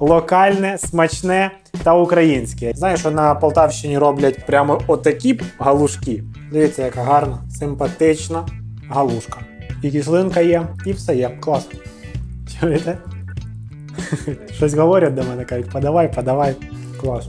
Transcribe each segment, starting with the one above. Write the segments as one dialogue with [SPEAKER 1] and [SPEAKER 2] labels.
[SPEAKER 1] локальне, смачне та українське. Знаєш, що на Полтавщині роблять прямо отакі галушки. Дивіться, яка гарна, симпатична галушка. І кислинка є, і все є. Клас. Чуєте? Щось говорять до мене, кажуть, подавай, подавай. Клас.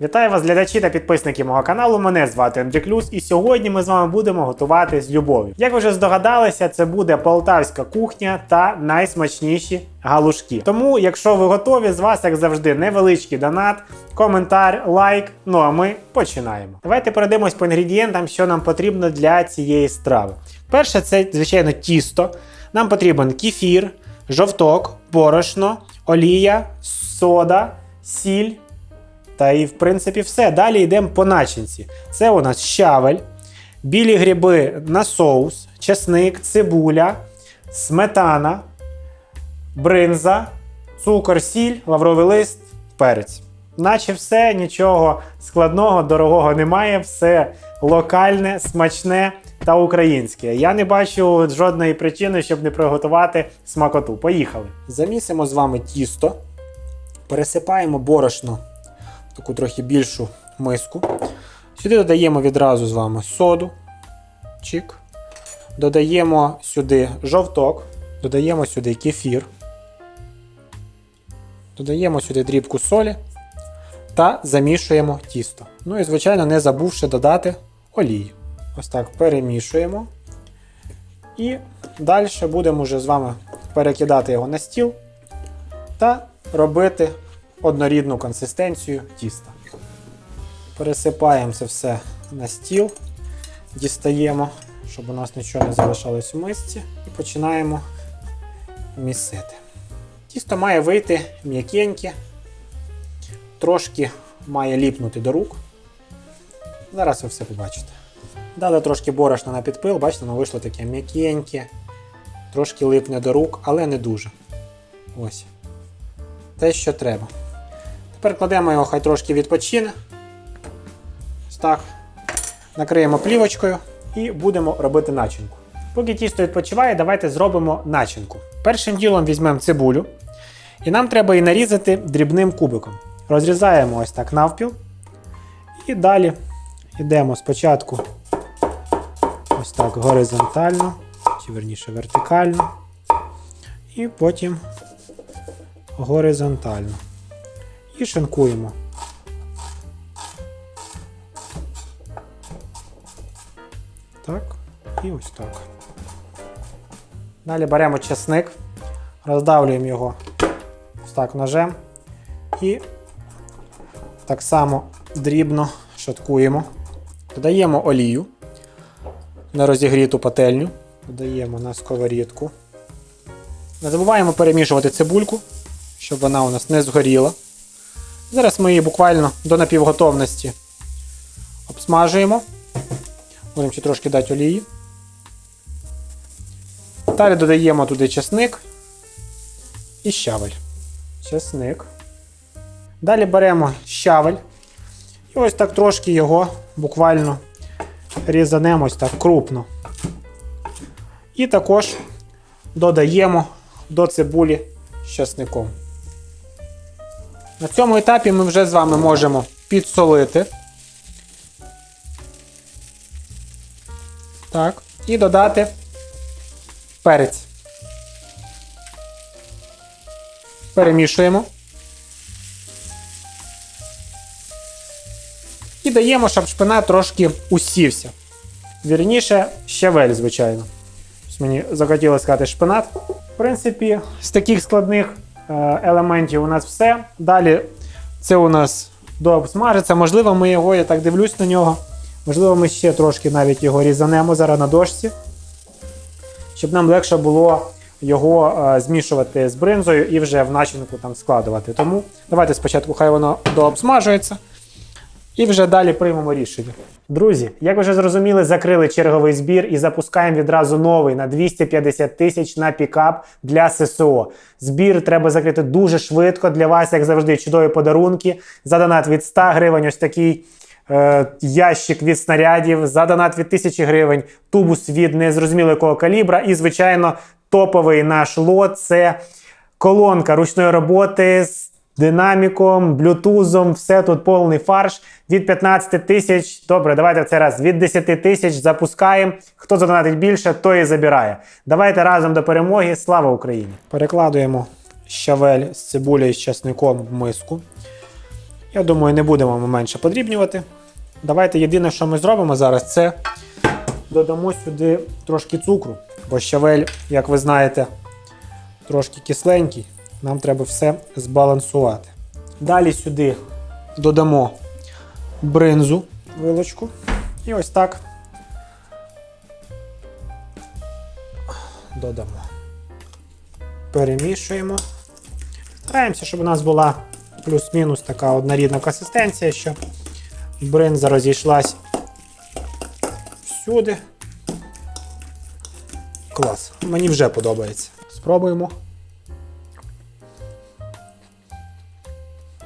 [SPEAKER 1] Вітаю вас, глядачі та підписники мого каналу. Мене звати Андрій Клюс, і сьогодні ми з вами будемо готувати з любов'ю. Як ви вже здогадалися, це буде полтавська кухня та найсмачніші галушки. Тому, якщо ви готові, з вас, як завжди, невеличкий донат, коментар, лайк. Ну а ми починаємо. Давайте перейдемось по інгредієнтам, що нам потрібно для цієї страви. Перше, це звичайно тісто. Нам потрібен кефір, жовток, борошно, олія, сода, сіль. Та і в принципі все. Далі йдемо по начинці. Це у нас щавель, білі гриби на соус, чесник, цибуля, сметана, бринза, цукор, сіль, лавровий лист, перець. Наче все, нічого складного, дорогого немає, все локальне, смачне та українське. Я не бачу жодної причини, щоб не приготувати смакоту. Поїхали. Замісимо з вами тісто, пересипаємо борошно таку трохи більшу миску. Сюди додаємо відразу з вами соду. Чик. Додаємо сюди жовток, додаємо сюди кефір, додаємо сюди дрібку солі та замішуємо тісто. Ну і, звичайно, не забувши додати олію. Ось так перемішуємо. І далі будемо вже з вами перекидати його на стіл та робити однорідну консистенцію тіста. Пересипаємо це все на стіл, дістаємо, щоб у нас нічого не залишалось в мисці, і починаємо місити. Тісто має вийти м'якеньке, трошки має ліпнути до рук. Зараз ви все побачите. Дали трошки борошна на підпил, бачите, воно вийшло таке м'якеньке, трошки липне до рук, але не дуже. Ось. Те, що треба. Тепер кладемо його, хай трошки відпочине. Так. Накриємо плівочкою і будемо робити начинку. Поки тісто відпочиває, давайте зробимо начинку. Першим ділом візьмемо цибулю. І нам треба її нарізати дрібним кубиком. Розрізаємо ось так навпіл. І далі йдемо спочатку ось так горизонтально, чи верніше вертикально. І потім горизонтально і шинкуємо. Так, і ось так. Далі беремо чесник, роздавлюємо його ось так ножем і так само дрібно шаткуємо. Додаємо олію на розігріту пательню, додаємо на сковорідку. Не забуваємо перемішувати цибульку, щоб вона у нас не згоріла. Зараз ми її буквально до напівготовності обсмажуємо. Будемо ще трошки дати олії. Далі додаємо туди чесник і щавель. Чесник. Далі беремо щавель. І ось так трошки його буквально різанемо ось так крупно. І також додаємо до цибулі з чесником. На цьому етапі ми вже з вами можемо підсолити. Так, і додати перець. Перемішуємо. І даємо, щоб шпинат трошки усівся. Вірніше, щавель, звичайно. Мені захотілося сказати шпинат. В принципі, з таких складних елементів у нас все. Далі це у нас дообсмажиться. Можливо, ми його, я так дивлюсь на нього. Можливо, ми ще трошки навіть його різанемо зараз на дошці, щоб нам легше було його е, змішувати з бринзою і вже в начинку там складувати. Тому давайте спочатку хай воно дообсмажується. І вже далі приймемо рішення. Друзі, як ви вже зрозуміли, закрили черговий збір і запускаємо відразу новий на 250 тисяч на пікап для ССО. Збір треба закрити дуже швидко. Для вас, як завжди, чудові подарунки. За донат від 100 гривень, ось такий е, ящик від снарядів, за донат від 1000 гривень, тубус від незрозуміло якого калібра і, звичайно, топовий наш лот це колонка ручної роботи з динаміком, блютузом, все тут повний фарш від 15 тисяч. Добре, давайте в цей раз від 10 тисяч запускаємо. Хто задонатить більше, той і забирає. Давайте разом до перемоги. Слава Україні! Перекладуємо щавель з цибулею з часником в миску. Я думаю, не будемо ми менше подрібнювати. Давайте єдине, що ми зробимо зараз, це додамо сюди трошки цукру, бо щавель, як ви знаєте, трошки кисленький. Нам треба все збалансувати. Далі сюди додамо бринзу, вилочку. І ось так додамо. Перемішуємо. Стараємося, щоб у нас була плюс-мінус така однорідна консистенція, щоб бринза розійшлась всюди. Клас. Мені вже подобається. Спробуємо.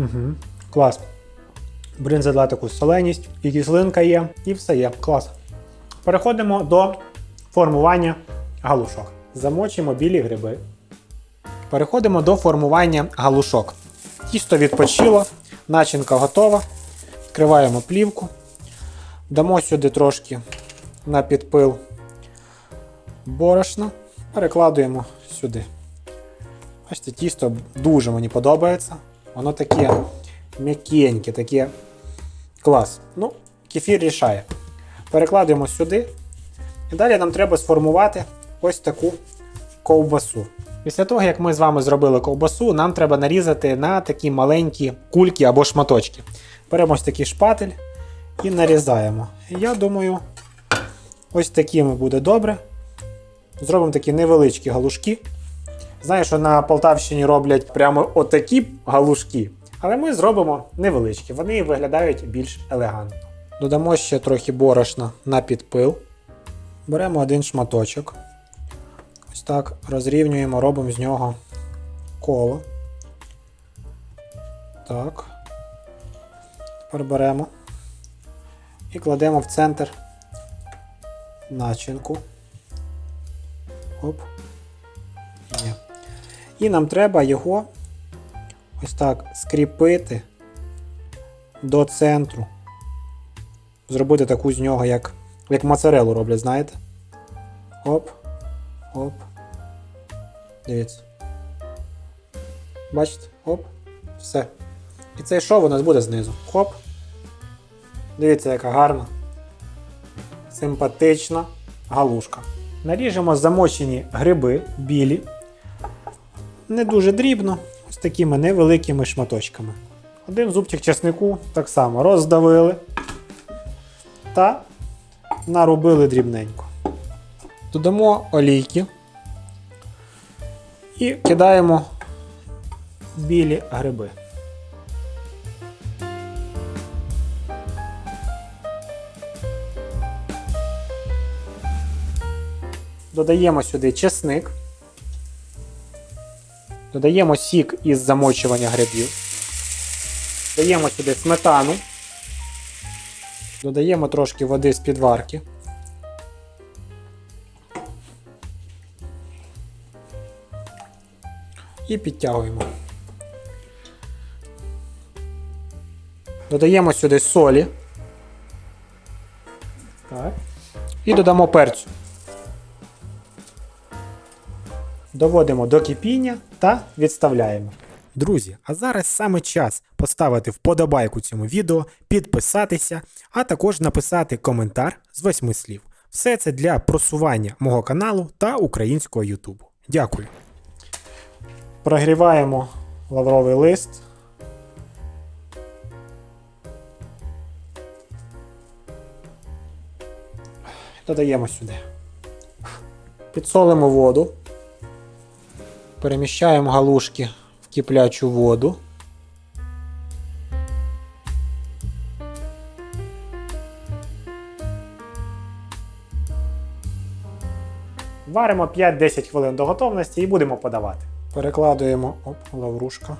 [SPEAKER 1] Угу. Клас. Бринза дала таку соленість, і кислинка є, і все є. Клас. Переходимо до формування галушок. Замочимо білі гриби. Переходимо до формування галушок. Тісто відпочило, начинка готова. Відкриваємо плівку. Дамо сюди трошки на підпил борошна. Перекладуємо сюди. Бачите, тісто дуже мені подобається. Воно таке м'якеньке, таке клас. Ну, кефір рішає. Перекладуємо сюди. І далі нам треба сформувати ось таку ковбасу. Після того, як ми з вами зробили ковбасу, нам треба нарізати на такі маленькі кульки або шматочки. Беремо ось такий шпатель і нарізаємо. Я думаю, ось такими буде добре. Зробимо такі невеличкі галушки. Знаю, що на Полтавщині роблять прямо отакі галушки, але ми зробимо невеличкі, вони виглядають більш елегантно. Додамо ще трохи борошна на підпил. Беремо один шматочок. Ось так розрівнюємо, робимо з нього коло. Так. Тепер беремо і кладемо в центр начинку. Оп. І нам треба його ось так скріпити до центру. Зробити таку з нього, як, як моцарелу роблять, знаєте? Оп. Оп. Дивіться. Бачите? Оп. Все. І цей шов у нас буде знизу. Хоп. Дивіться, яка гарна. Симпатична галушка. Наріжемо замочені гриби білі. Не дуже дрібно, ось такими невеликими шматочками. Один зубчик чеснику так само роздавили та нарубили дрібненько. Додамо олійки і кидаємо білі гриби. Додаємо сюди чесник. Додаємо сік із замочування грибів. Додаємо сюди сметану. Додаємо трошки води з підварки. І підтягуємо. Додаємо сюди солі. Так. І додамо перцю. Доводимо до кипіння та відставляємо. Друзі, а зараз саме час поставити вподобайку цьому відео, підписатися, а також написати коментар з восьми слів. Все це для просування мого каналу та українського Ютубу. Дякую. Прогріваємо лавровий лист. Додаємо сюди. Підсолимо воду. Переміщаємо галушки в киплячу воду. Варимо 5-10 хвилин до готовності і будемо подавати. Перекладуємо оп, лаврушка.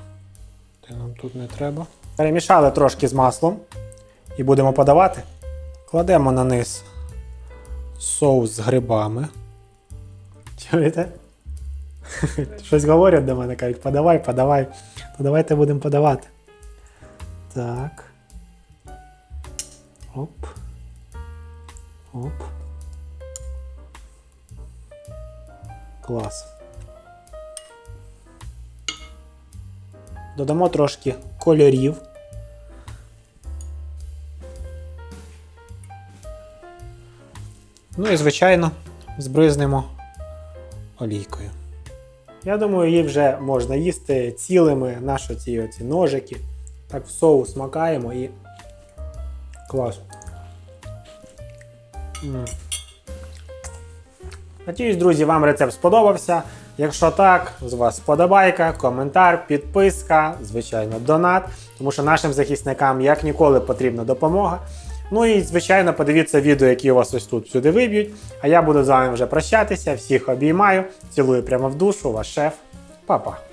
[SPEAKER 1] Те нам тут не треба. Перемішали трошки з маслом і будемо подавати. Кладемо на низ соус з грибами. Чуєте? Щось говорять до мене, кажуть, подавай, подавай. То давайте будемо подавати. Так. Оп. Оп. Клас. Додамо трошки кольорів. Ну і, звичайно, збризнемо олійкою. Я думаю, її вже можна їсти цілими, наші ці оці ножики. Так в соус макаємо і. Клас. Надіюсь, друзі, вам рецепт сподобався. Якщо так, з вас вподобайка, коментар, підписка, звичайно, донат, тому що нашим захисникам як ніколи потрібна допомога. Ну і, звичайно, подивіться відео, які у вас ось тут сюди виб'ють. А я буду з вами вже прощатися. Всіх обіймаю, цілую прямо в душу, ваш шеф. Па-па.